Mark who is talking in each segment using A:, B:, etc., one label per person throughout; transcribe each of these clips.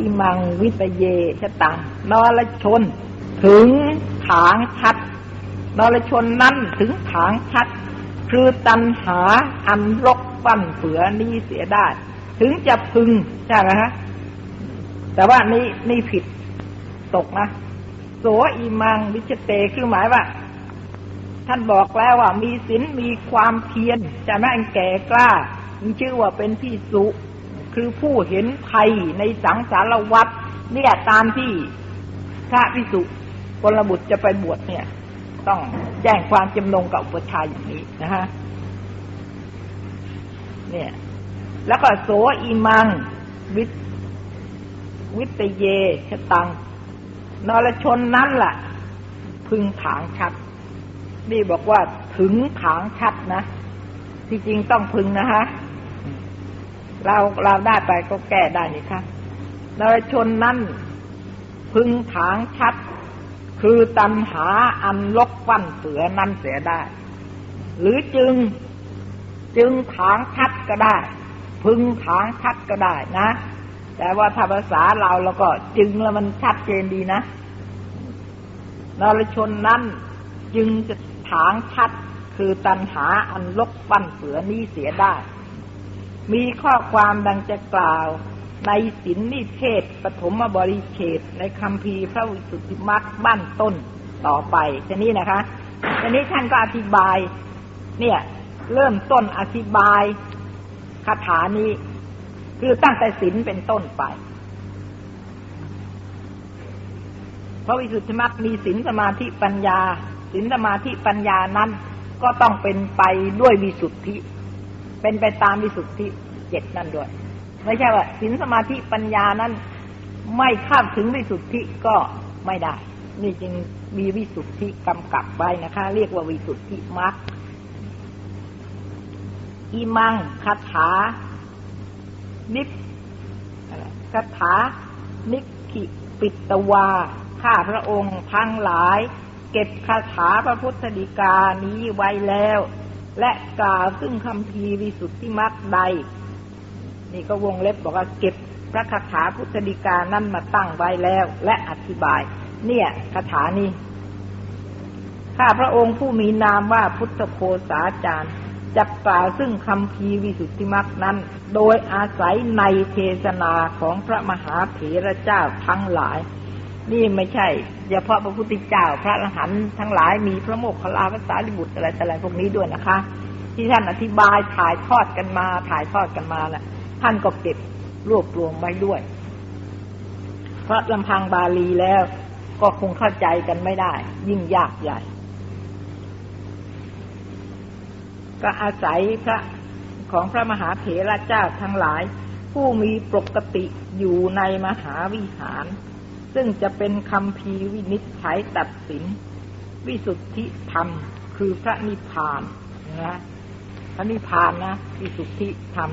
A: อิมังวิตเยชะตังนรชน ถึงถางชัดนรชนนั้นถึงถางชัด คือตัณหาอันรกปั้นเผือนี้เสียได้ ถึงจะพึงใช่ไหมฮะแต่ว่านี่นี่ผิดตกนะโสอิมังวิชเตคือหมายว่า ท่านบอกแล้วว่ามีศีลมีความเพียรจะแม่งแก่กล้ามีชื่อว่าเป็นพี่สุ คือผู้เห็นภัยในสังสารวัฏเนี่ยตามที่พระพิสุกลบุตรจะไปบวชเนี่ย ต้องแจ้งความจำนงกับอุปชาอย่างนี้นะฮะเนี่ย แล้วก็โสอิมัง วิวิตเยชตัง นรชนนั้นล่ะ พึงถางชัด นี่บอกว่าถึงถางชัดนะ ที่จริงต้องพึงนะฮะ เราเราได้ไปก็แก้ได้นี่ค่ะนรชนนั้นพึงถางชัด คือตัณหาอันลกปั้นเสือนั้นเสียได้ หรือจึงจึงถางชัดก็ได้ พึงถางชัดก็ได้นะ แต่ว่าถ้าภาษาเราแล้วก็จึงแล้วมันชัดเจนดีนะนรชนนั้นจึงจะถางชัดคือตัณหาอันลกปั้นเสือนี้เสียได้ มีข้อความดังจะกล่าว ในสินนิเทศปฐมบริเชตในคำพีพระวิสุทธิมรรคบ้านต้นต่อไปทีนี้นะคะทีนี้ท่านก็อธิบาย เนี่ย เริ่มต้นอธิบายคาถานี้ คือตั้งแต่ศีลเป็นต้นไปพระวิสุทธิมรรคมีศีลสมาธิปัญญาศีลสมาธิปัญญานั้น ก็ต้องเป็นไปด้วยวิสุทธิ เป็นไปตามวิสุทธิเจ็ดนั่นด้วย ไม่ใช่ว่าศีลสมาธิปัญญานั้น ไม่ข้ามถึงวิสุทธิก็ไม่ได้ นี่จึงมีวิสุทธิกำกับไว้นะคะ เรียกว่าวิสุทธิมรรคอิมังคาถานิพคาถานิคิปิตวา ข้าพระองค์ทั้งหลาย เก็บคาถาพระพุทธดีกานี้ไว้แล้ว และกล่าวซึ่งคำพีวิสุทธิมรรคใด นี่ก็วงเล็บบอกว่าเก็บพระคาถาพุทธดีกานั่นมาตั้งไว้แล้ว และอธิบาย เนี่ยคาถานี้ข้าพระองค์ผู้มีนามว่าพุทธโคสาจารย์จักกล่าวซึ่งคำพีวิสุทธิมรรคนั้น โดยอาศัยในเทศนาของพระมหาเถรเจ้าทั้งหลาย นี่ไม่ใช่เฉพาะพระพุทธเจ้า พระอรหันต์ทั้งหลายมีพระโมคคัลลาภาษาลิบุตรอะไรแต่อะไรพวกนี้ด้วยนะคะ ที่ท่านอธิบายถ่ายทอดกันมา ถ่ายทอดกันมาแหละท่านก็เก็บรวบรวมไว้ด้วย เพราะลำพังบาลีแล้ว ก็คงเข้าใจกันไม่ได้ ยิ่งยากใหญ่ ก็อาศัยพระของพระมหาเถระเจ้าทั้งหลาย ผู้มีปกติอยู่ในมหาวิหาร ซึ่งจะเป็นคำพีวินิจฉัยตัดสิน วิสุทธิธรรม คือพระนิพพานนะพระนิพพานนะวิสุทธิธรรม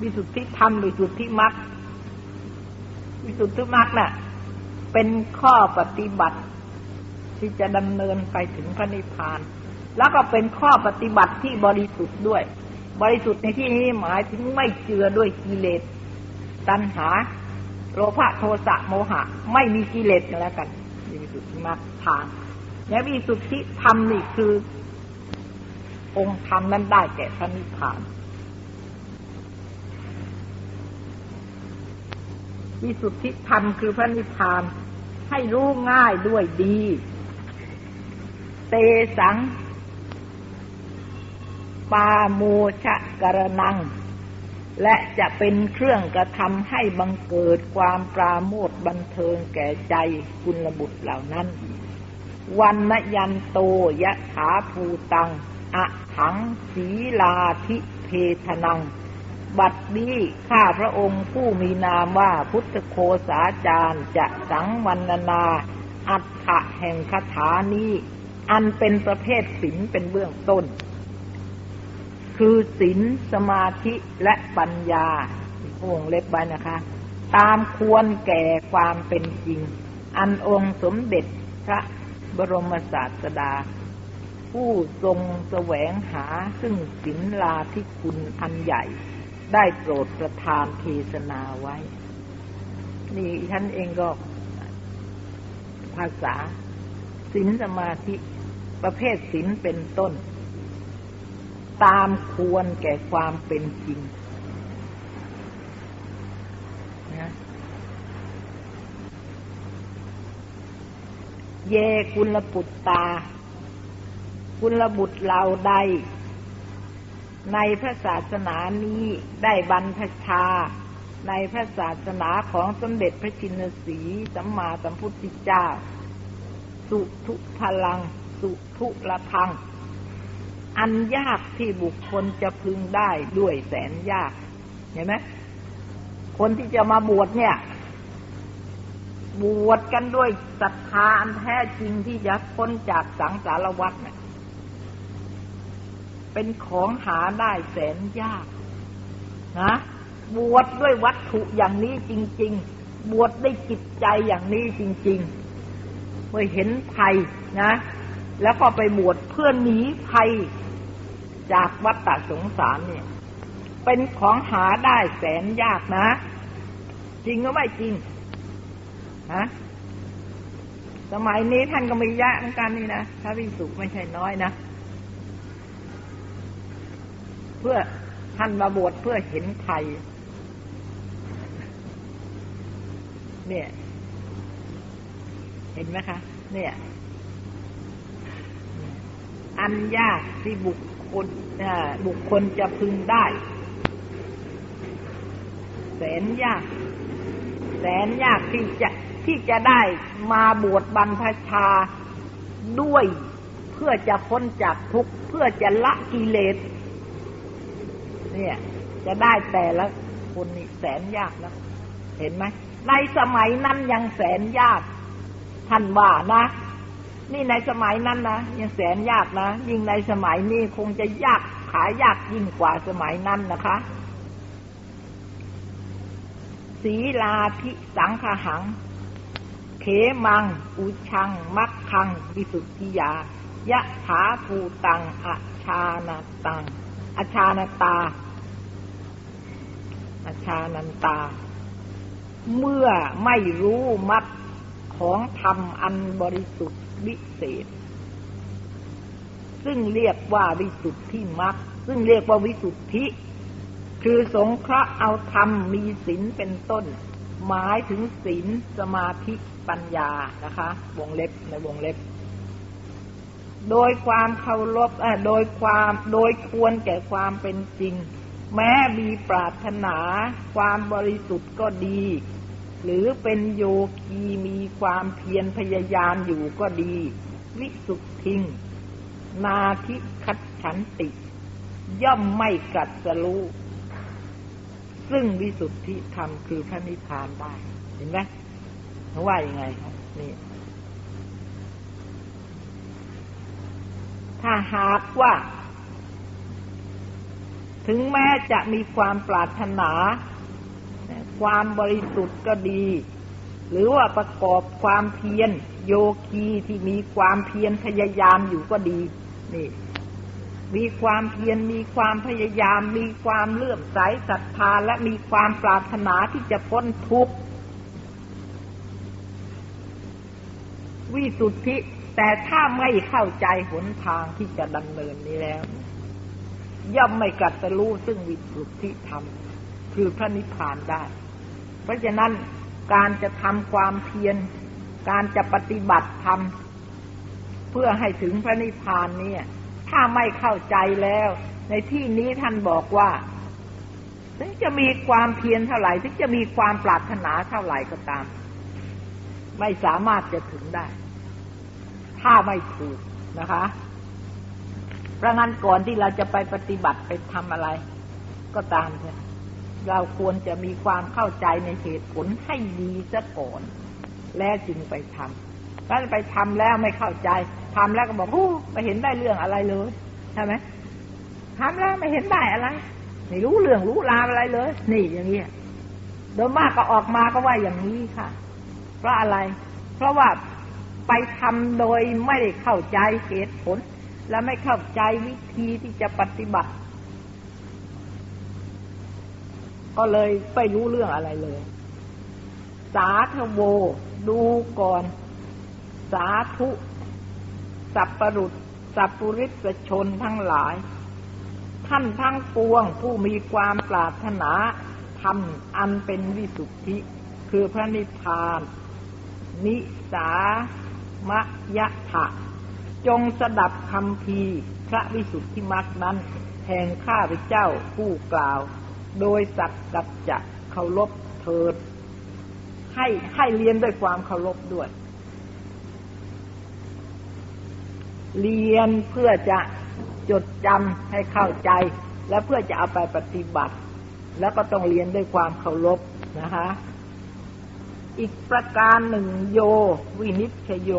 A: วิสุทธิธรรมวิสุทธิมรรควิสุทธิมรรคน่ะ เป็นข้อปฏิบัติ ที่จะดำเนินไปถึงพระนิพพาน แล้วก็เป็นข้อปฏิบัติที่บริสุทธิ์ด้วย บริสุทธิ์ในที่นี้หมายถึงไม่เจือด้วยกิเลส ตัณหา โลภะโทสะโมหะ ไม่มีกิเลสกันแล้วกันวิสุทธิมรรคทาง และวิสุทธิธรรมนี่คือ องค์ธรรมนั้นได้แก่พระนิพพานวิสุทธิธรรมคือพระนิพพานให้รู้ง่ายด้วยดี เตสัง ปาโมชะกรนัง และจะเป็นเครื่องกระทำให้บังเกิดความปราโมทบันเทิงแก่ใจคุณระบุตรเหล่านั้น วันนยันโตยะถาภูตัง อะถังศีลาธิเพทนัง บัดนี้ข้าพระองค์ผู้มีนามว่าพุทธโคสาจารย์จะสังวันนา อัฏฐะแห่งคาถานี้อันเป็นประเภทศีลเป็นเบื้องต้น คือศีลสมาธิและปัญญาวงเล็บไว้นะคะ ตามควรแก่ความเป็นจริง อันองค์สมเด็จพระบรมศาสดา ผู้ทรงแสวงหาซึ่งศินลาที่คุณอันใหญ่ ได้โปรดประทานเทศนาไว้ นี่ท่านเองก็ภาษาศีลสมาธิ ประเภทศีลเป็นต้น ตามควรแก่ความเป็นจริงนะเยกุลปุตตา กุลบุตรเหล่าใด ในพระศาสนานี้ได้บรรพชา ในพระศาสนาของสมเด็จพระชินสีสัมมาสัมพุทธเจ้า สุทุพลัง สุทุละพัง อันยากที่บุคคลจะพึงได้ด้วยแสนยาก เห็นไหมคนที่จะมาบวชเนี่ย บวชกันด้วยศรัทธาอันแท้จริงที่จะพ้นจากสังสารวัฏเนี่ยเป็นของหาได้แสนยากนะบวชดด้วยวัตถุอย่างนี้จริง ๆ บวชได้จิตใจอย่างนี้จริง ๆ เมื่อเห็นภัยนะ แล้วก็ไปบวชเพื่อหนีภัย จากวัฏสงสารเนี่ย เป็นของหาได้แสนยากนะ จริงหรือไม่จริงฮะสมัยนี้ท่านก็ไม่ยะเหมือนกันนี่นะถ้าวิสุไม่ใช่น้อยนะ เพื่อท่านมาบวชเพื่อเห็นไทย เนี่ย เห็นไหมคะ เนี่ย อันยากที่บุค คลบุคคลจะพึงได้ แสนยาก แสนยากที่จะที่จะได้มาบวชบรรพชาด้วยเพื่อจะพ้นจากทุกข์เพื่อจะละกิเลส เนี่ย จะได้แต่ละคนนี่แสนยากนะเห็นไหมในสมัยนั้นยังแสนยากท่านว่านะ นี่ในสมัยนั้นนะยังแสนยากนะยิ่งในสมัยนี้คงจะยากขายยากยิ่งกว่าสมัยนั้นนะคะศีลาธิสังขหัง เขมัง อุชัง มักคังวิสุทธิยายะถาภูตังอชานาตังอชานาตาอชานันตา เมื่อไม่รู้มัดของธรรมอันบริสุทธิ์ วิเศษ ซึ่งเรียกว่าวิสุทธิมักซึ่งเรียกว่าวิสุทธิ คือสงเคราะห์เอาธรรมมีศีลเป็นต้น หมายถึงศีลสมาธิปัญญานะคะ วงเล็บในวงเล็บ โดยความเคารพโดยความโดยควรแก่ความเป็นจริง แม้มีปรารถนา ความบริสุทธิ์ก็ดี หรือเป็นโยคีมีความเพียรพยายามอยู่ก็ดี วิสุทธิง นาทิคัดฉันติ ย่อมไม่กัดสรู้ซึ่งวิสุทธิธรรมคือพระนิพพานได้ เห็นไหมเขาว่ายังไงครับนี่ถ้าหากว่า ถึงแม้จะมีความปรารถนา ความบริสุทธิ์ก็ดี หรือว่าประกอบความเพียรโยคีที่มีความเพียรพยายามอยู่ก็ดี นี่ มีความเพียรมีความพยายาม มีความเลื่อมใสศรัทธาและมีความปรารถนาที่จะพ้นทุกข์วิสุทธิแต่ถ้าไม่เข้าใจหนทางที่จะดำเนินนี้แล้ว ย่อมไม่กัดสรู้ซึ่งวิสุทธิธรรม คือพระนิพพานได้ เพราะฉะนั้นการจะทำความเพียร การจะปฏิบัติธรรมเพื่อให้ถึงพระนิพพานเนี้ถ้าไม่เข้าใจแล้ว ในที่นี้ท่านบอกว่า ถึงจะมีความเพียรเท่าไหร่ถึงจะมีความปรารถนาเท่าไหร่ก็ตาม ไม่สามารถจะถึงได้ ถ้าไม่ถูกนะคะเพราะงั้นก่อนที่เราจะไปปฏิบัติไปทำอะไร ก็ตามเถอะ เราควรจะมีความเข้าใจในเหตุผลให้ดีซะก่อน แล้วจึงไปทำถ้าไปทำแล้วไม่เข้าใจทำแล้วก็บอกโอ้ไม่เห็นได้เรื่องอะไรเลยใช่ไหมทำแล้วไม่เห็นได้อะไรไม่รู้เรื่องรู้ราวอะไรเลย นี่อย่างนี้โดยมากก็ออกมาก็ว่าอย่างนี้ค่ะ เพราะอะไร เพราะว่าไปทำโดยไม่ได้เข้าใจเหตุผล และไม่เข้าใจวิธีที่จะปฏิบัติ ก็เลยไม่รู้เรื่องอะไรเลย สาธโว ดูก่อน สาธุ สัพปรุษสัพปุริสชนทั้งหลาย ท่านทั้งปวงผู้มีความปรารถนาทำอันเป็นวิสุทธิ คือพระนิพพาน นิสามยะถะ จงสดับคำพีพระวิสุทธิมรรคนั้นแห่งข้าพเจ้าผู้กล่าว โดยสัตกัจจะเคารพเถิด ให้ให้เรียนด้วยความเคารพด้วย เรียนเพื่อจะจดจำให้เข้าใจ และเพื่อจะเอาไปปฏิบัติ แล้วก็ต้องเรียนด้วยความเคารพนะคะ อีกประการหนึ่งโย วินิชโย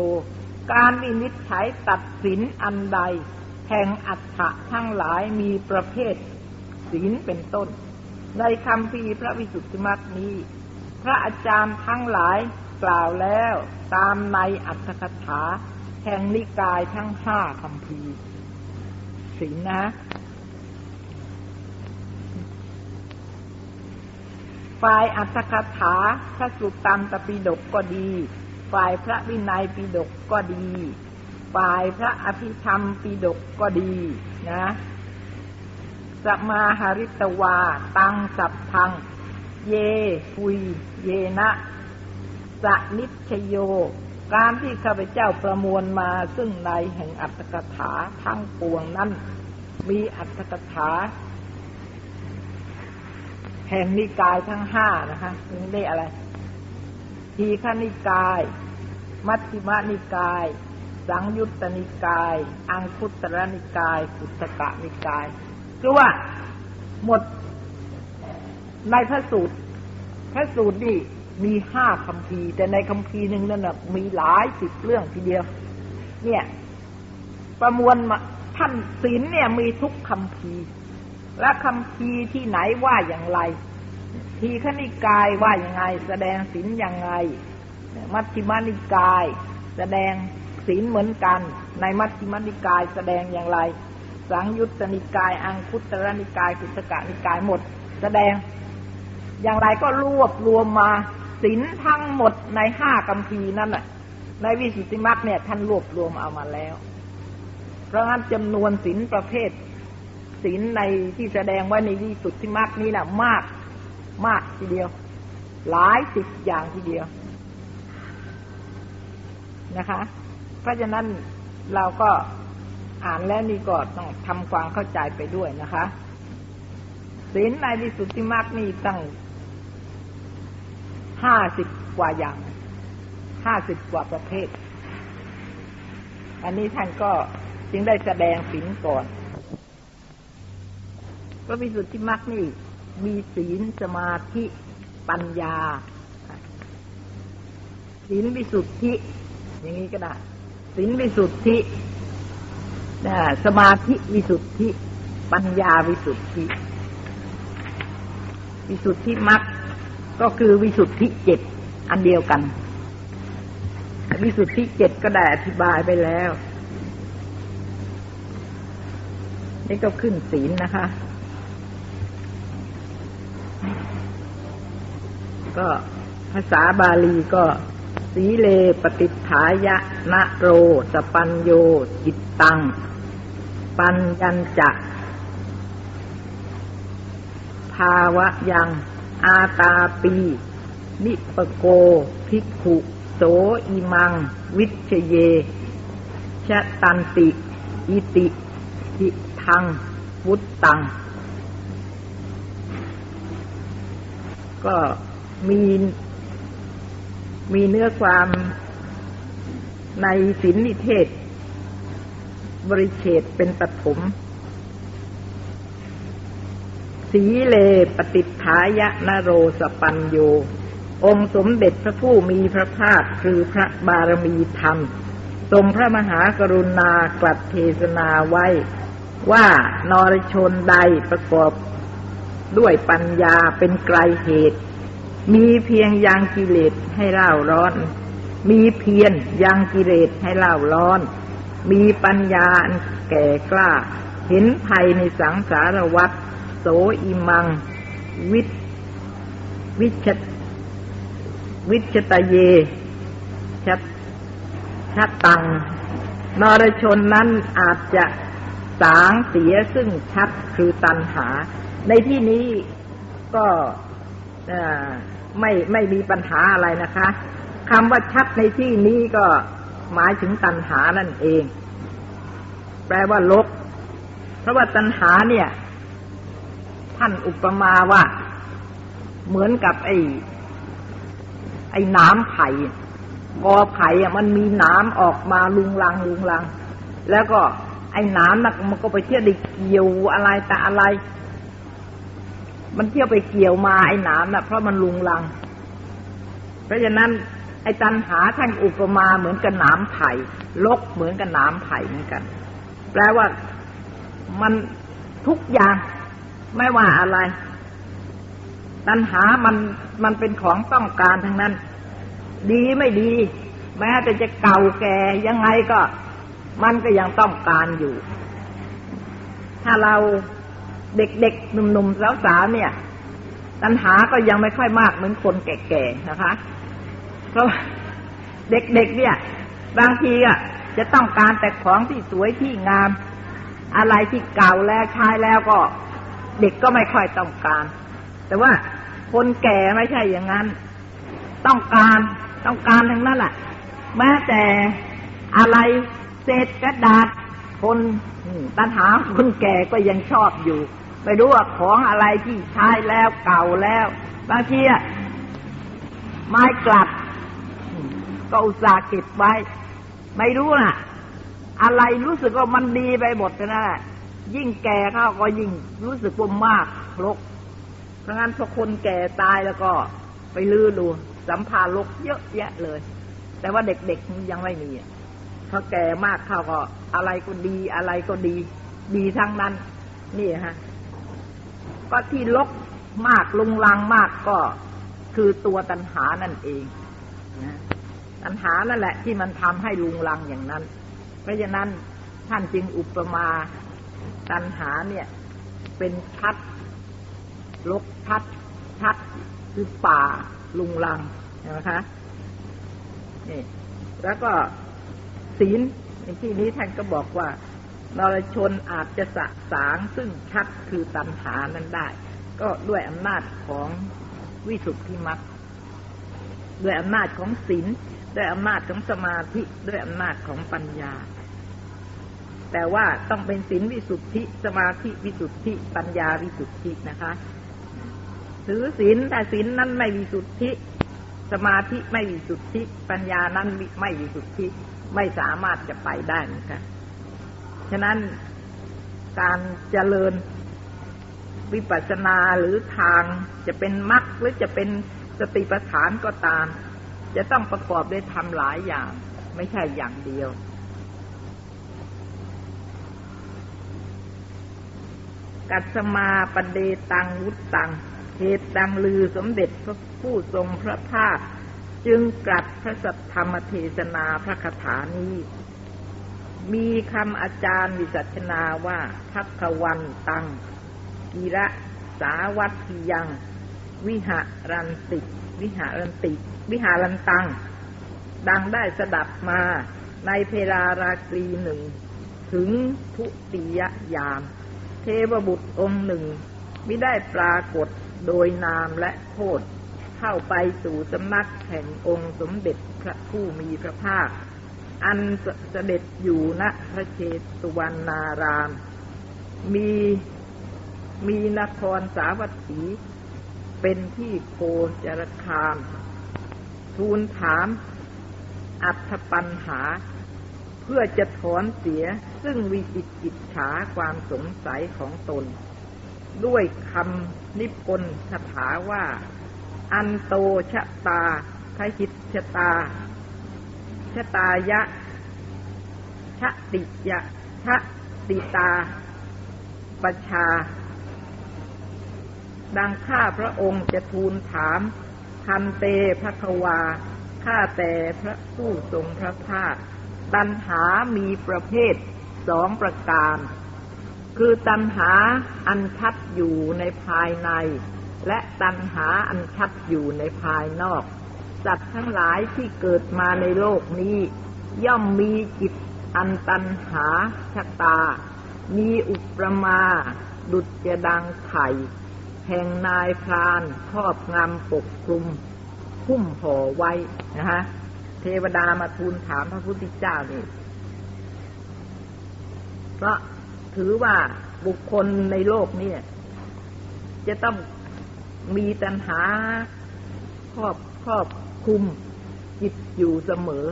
A: การวินิจฉัยตัดสินอันใดแห่งอัฏฐะทั้งหลายมีประเภทศีลเป็นต้น ในคำพีพระวิสุทธิมรรคนี้ พระอาจารย์ทั้งหลายกล่าวแล้วตามในอัตถกถาแห่งนิกายทั้งห้าคำพีร์ศีลนะฝ่ายอัตถกถาพระสุตตันตปิฎกก็ดี ฝ่ายพระวินัยปิฎกก็ดี ฝ่ายพระอภิธรรมปิฎกก็ดีนะ สมาหริตวา ตังสัพทัง เยปุย เยนะสนิชโย การที่ข้าพเจ้าประมวลมาซึ่งในแห่งอัตถกถาทั้งปวงนั้น มีอัตถกถา แห่งนิกายทั้งห้านะคะนี่ได้อะไร ทีฆนิกาย มัชฌิมานิกาย สังยุตตนิกาย อังคุตรนิกายกุตกะนิกาย คือว่าหมดในพระสูตร พระสูตรนี่มีห้าคำพีร์แต่ในคำพีร์หนึ่งนั่นนะมีหลายสิบเรื่องทีเดียว เนี่ย ประมวลมาท่านศีลเนี่ยมีทุกคำพีร์และคำพีร์ที่ไหนว่าอย่างไร ทีฆนิกายว่าอย่างไงแสดงศีลอย่างไงมัชฌิมานิกาย แสดงศีลเหมือนกัน ในมัชฌิมานิกายแสดงอย่างไร สังยุตตนิกาย อังคุตรนิกายกุตกะนิกายหมด แสดง อย่างไรก็รวบรวมมาศีลทั้งหมดในห้ากัมพีนั่นแหละในวิสุทธิมรรคเนี่ย ท่านรวบรวมเอามาแล้ว เพราะงั้นจำนวนศีลประเภทศีลในที่แสดงไว้ในวิสุทธิมรรคนี้นะมากมากทีเดียว หลายสิบอย่างทีเดียวนะคะ เพราะฉะนั้นเราก็ อ่านแล้วนี่ก็ต้องทำความเข้าใจไปด้วยนะคะศีลในวิสุทธิมรรคนี่ตั้งห้าสิบกว่าอย่างห้าสิบกว่าประเภท อันนี้ท่านก็จึงได้แสดงศีลก่อนพระวิสุทธิมรรคนี่ มีศีลสมาธิปัญญา ศีลวิสุทธิ อย่างนี้ก็ได้ศีลวิสุทธิ สมาธิวิสุทธิ ปัญญาวิสุทธิ วิสุทธิมรรคก็คือวิสุทธิเจ็ดอันเดียวกัน วิสุทธิเจ็ดก็ได้อธิบายไปแล้ว นี่ก็ขึ้นศีลนะคะ ก็ภาษาบาลีก็สีเลปฏิฐายะนะโร สปัญโยจิตตัง ปัญญัญจะ ภาวะยัง อาตาปี นิปโก ภิกขุ โสอิมัง วิชเย ชะตันติ อิติหิทัง วุตตัง ก็มีมีเนื้อความในศินิเทศ บริเฉดเป็นปฐมสีเลปฏิฐายะนโรสปัญโย องค์สมเด็จพระผู้มีพระภาคคือพระบารมีธรรม ทรงพระมหากรุณากลัดเทศนาไว้ ว่านรชนใดประกอบด้วยปัญญาเป็นไกลเหตุ มีเพียงยังกิเลสให้เล่าร้อน มีเพียรยังกิเลสให้เล่าร้อน มีปัญญาแก่กล้า เห็นภัยในสังสารวัฏโสอิมัง วิวิชวิชตเยชัดชัดตัง นรชนนั้นอาจจะสางเสียซึ่งชัดคือตันหา ในที่นี้ก็ไม่ไม่มีปัญหาอะไรนะคะคำว่าชัดในที่นี้ก็ หมายถึงตันหานั่นเอง แปลว่าลก เพราะว่าตันหาเนี่ย ท่านอุปมาว่า เหมือนกับไอ้ ไอ้น้ำไผ่กอไผ่อะมันมีน้ำออกมาลุงลังลุงลัง แล้วก็ไอ้น้ำนักมันก็ไปเที่ยวได้เกี่ยวอะไรแต่อะไร มันเที่ยวไปเกี่ยวมาไอ้น้ำน่ะเพราะมันลุงลัง เพราะฉะนั้น ไอ้ตันหาท่านอุปมาเหมือนกับน้ำไผ่ลกเหมือนกับน้ำไผ่เหมือนกัน แปลว่ามันทุกอย่างไม่ว่าอะไร ตัณหามันมันเป็นของต้องการทั้งนั้น ดีไม่ดี แม้แต่จะเก่าแก่ยังไงก็ มันก็ยังต้องการอยู่ ถ้าเราเด็กๆหนุ่มๆสาวๆเนี่ย ตัณหาก็ยังไม่ค่อยมากเหมือนคนแก่ๆนะคะ เพราะเด็กๆเนี่ย บางทีอะจะต้องการแต่ของที่สวยที่งาม อะไรที่เก่าแล้วใช้แล้วก็ เด็กก็ไม่ค่อยต้องการ แต่ว่าคนแก่ไม่ใช่อย่างนั้น ต้องการต้องการทั้งนั้นแหละแม้แต่อะไรเศษกระดาษคนตัณหาคนแก่ก็ยังชอบอยู่ ไม่รู้ว่าของอะไรที่ใช้แล้วเก่าแล้ว บางทีอะไม้กลัด ก็อุตส่าห์เก็บไว้ ไม่รู้น่ะ อะไรรู้สึกว่ามันดีไปหมดนะ ยิ่งแก่เขาก็ยิ่งรู้สึกว่ามากลกเพราะงั้นพอคนแก่ตายแล้วก็ไปลื้อดู สัมภาระลกเยอะแยะเลย แต่ว่าเด็กๆยังไม่มีพอแก่มากเขาก็อะไรก็ดีอะไรก็ดี ดีทั้งนั้น นี่ฮะ ก็ที่ลกมากลุงลังมากก็คือตัวตัณหานั่นเองนะ ตัณหานั่นแหละที่มันทำให้ลุงลังอย่างนั้น เพราะฉะนั้นท่านจึงอุปมาตัณหาเนี่ย เป็นชัดลกชัดชัดคือป่าลุงลังนะคะนี่แล้วก็ศีลในที่นี้ท่านก็บอกว่านรชนอาจจะสะสางซึ่งชัดคือตัณหานั้นได้ ก็ด้วยอำนาจของวิสุทธิมรรคด้วยอำนาจของศีล ด้วยอำนาจของสมาธิด้วยอำนาจของปัญญา แต่ว่าต้องเป็นศีลวิสุทธิ สมาธิวิสุทธิ ปัญญาวิสุทธินะคะถือศีลแต่ศีลนั้นไม่วิสุทธิ สมาธิไม่วิสุทธิ ปัญญานั้นไม่วิสุทธิไม่สามารถจะไปได้เหมือนกันฉะนั้นการเจริญวิปัสสนาหรือทางจะเป็นมรรคหรือจะเป็นสติปัฏฐานก็ตาม จะต้องประกอบด้วยทำหลายอย่าง ไม่ใช่อย่างเดียว กัสมาปเดตังวุตตังเหตุดังลือสมเด็จพระผู้ทรงพระภาคจึงกลัดพระสัทธรรมเทศนาพระคาถานี้ มีคำอาจารย์วิสัชนาว่า ทักวันตังกีระสาวัตถิยัง วิหารันติ วิหารันติ วิหารันตัง ดังได้สดับมาในเพลาราตรีหนึ่ง ถึงทุติยยาม เทวบุตรองค์หนึ่งไม่ได้ปรากฏโดยนามและโทษเข้าไปสู่สำนักแห่งองค์สมเด็จพระผู้มีพระภาค อันเสด็จอยู่ณพระเชตุวันนาราม มีมีนครสาวัตถี เป็นที่โคจรคาม ทูลถาม อัธปัญหา เพื่อจะถอนเสียซึ่งวิจิตจิตฉาความสงสัยของตน ด้วยคำนิพนธ์คาถาว่า อันโตชะตาทหิตชะตา ชะตายะ ชะติยะ ชะติตาปชา ดังข้าพระองค์จะทูลถามคันเตพระควา ข้าแต่พระผู้ทรงพระภาค ตัณหามีประเภทสองประการ คือตัณหาอันชัดอยู่ในภายใน และตัณหาอันชัดอยู่ในภายนอก สัตว์ทั้งหลายที่เกิดมาในโลกนี้ ย่อมมีจิตอันตัณหาชะตา มีอุปมา ดุจจะดังไข่ แห่งนายพรานครอบงำปกคลุมหุ้มห่อไว้นะฮะเทวดามาทูลถามพระพุทธเจ้านี่เพราะถือว่าบุคคลในโลกนี้จะต้องมีตัณหาครอบครอบคุมจิตอยู่เสมอ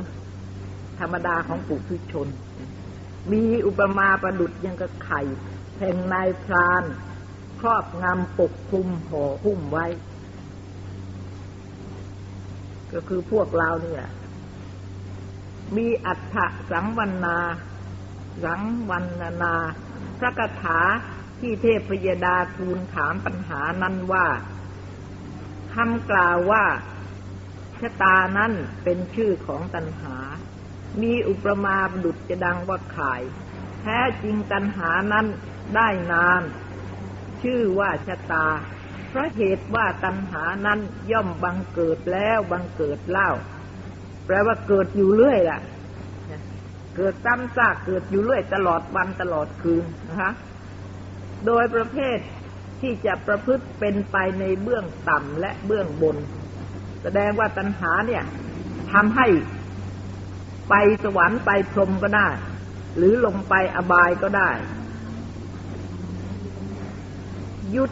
A: ธรรมดาของปุถุชน มีอุปมาประดุดยังกับไข่แห่งนายพราน ครอบงำปกคลุมห่อหุ้มไว้ ก็คือพวกเราเนี่ย มีอัฏฐสังวันนา สังวันนา พระคาถาที่เทพพยดาทูลถามปัญหานั้นว่าคำกล่าวว่าชะตานั้นเป็นชื่อของตัณหา มีอุปมาดุจจะดังว่าขาย แท้จริงตัณหานั้นได้นาม ชื่อว่าชะตา เพราะเหตุว่าตัณหานั้นย่อมบังเกิดแล้วบังเกิดเล่า แปลว่าเกิดอยู่เรื่อยล่ะ เกิดซ้ำซากเกิดอยู่เรื่อยตลอดวันตลอดคืนนะคะ โดยประเภทที่จะประพฤติเป็นไปในเบื้องต่ำและเบื้องบน แสดงว่าตัณหาเนี่ยทำให้ไปสวรรค์ไปพรหมก็ได้ หรือลงไปอบายก็ได้ ยุด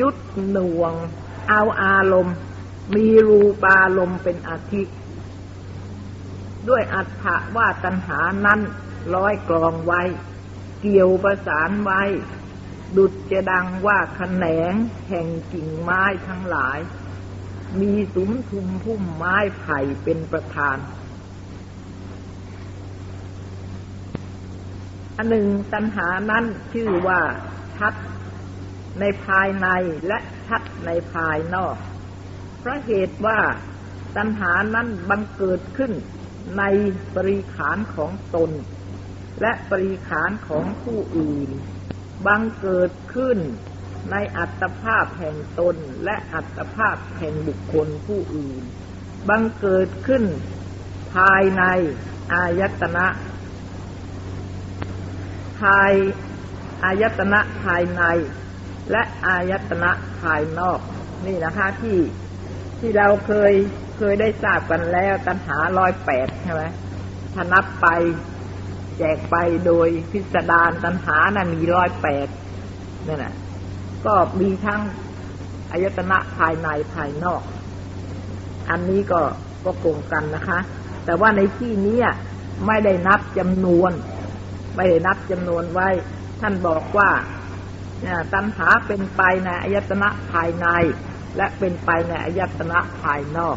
A: ยุดหน่วง เอาอารมณ์ มีรูปารมณ์เป็นอาทิด้วยอัฏฐะว่าตัณหานั้นร้อยกรองไว้ เกี่ยวประสานไว้ ดุจจะดังว่าขแขนงแห่งกิ่งไม้ทั้งหลาย มีสุมทุมพุ่มไม้ไผ่เป็นประธานอันหนึ่งตัณหานั้นชื่อว่าชัด ในภายในและชัดในภายนอก เพราะเหตุว่าตัณหานั้นบังเกิดขึ้นในปริขานของตน และปริขานของผู้อื่น บังเกิดขึ้นในอัตภาพแห่งตนและอัตภาพแห่งบุคคลผู้อื่น บังเกิดขึ้นภายในอายตนะ ภายอายตนะภายใน และอายตนะภายนอก นี่นะคะที่ที่เราเคยเคยได้ทราบกันแล้วตัณหาร้อยแปดใช่ไหมถ้านับไปแจกไปโดยพิสดารตัณหานะ่ะมีร้อยแปดนั่นะก็มีทั้งอายตนะภายในภายนอก อันนี้ก็ก็โกงกันนะคะ แต่ว่าในที่นี้ไม่ได้นับจำนวน ไม่ได้นับจำนวนไว้ ท่านบอกว่า ตัณหาเป็นไปในอายตนะภายใน และเป็นไปในอายตนะภายนอก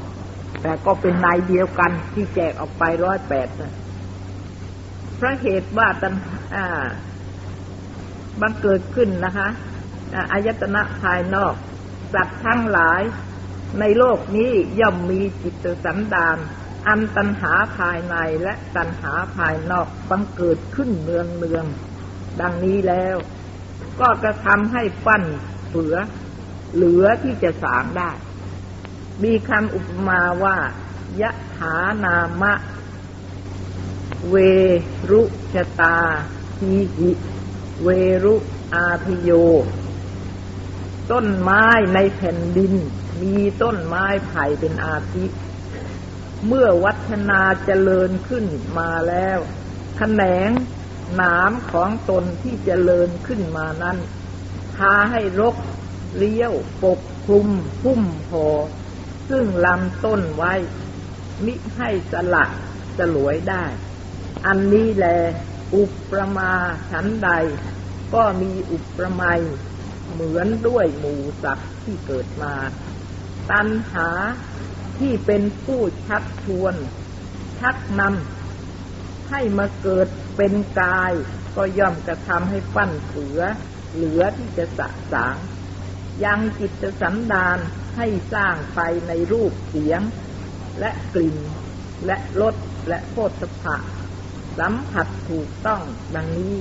A: แต่ก็เป็นในเดียวกันที่แจกออกไปร้อยแปดพระเหตุว่าตัณหาบังเกิดขึ้นนะคะอายตนะภายนอก สัตว์ทั้งหลายในโลกนี้ย่อมมีจิตสันดานอันตัณหาภายในและตัณหาภายนอกบังเกิดขึ้นเนืองเนือง ดังนี้แล้ว ก็กระทำให้ปั้นเผือ เหลือที่จะสางได้ มีคำอุปมาว่ายะถานามะ เวรุชตาทีหิเวรุอาพิโย ต้นไม้ในแผ่นดิน มีต้นไม้ไผ่เป็นอาทิเมื่อวัฒนาเจริญขึ้นมาแล้วขแขนง หนามของตนที่จเจริญขึ้นมานั้นพาให้รกเลี้ยวปกคลุมพุ่มพอซึ่งลำต้นไว้ มิให้สละสลวยได้ อันนี้แล อุปมาชั้นใด ก็มีอุปมาเหมือนด้วยหมูสัตว์ที่เกิดมา ตัณหาที่เป็นผู้ชักชวน ชักนำ ให้มาเกิดเป็นกาย ก็ย่อมกระทำให้ปั้นเสือ เหลือที่จะสะสาง ยังจิตสันดานให้สร้างไปในรูปเสียง และกลิ่น และรสและโพธพะสัมผัสถูกต้องดังนี้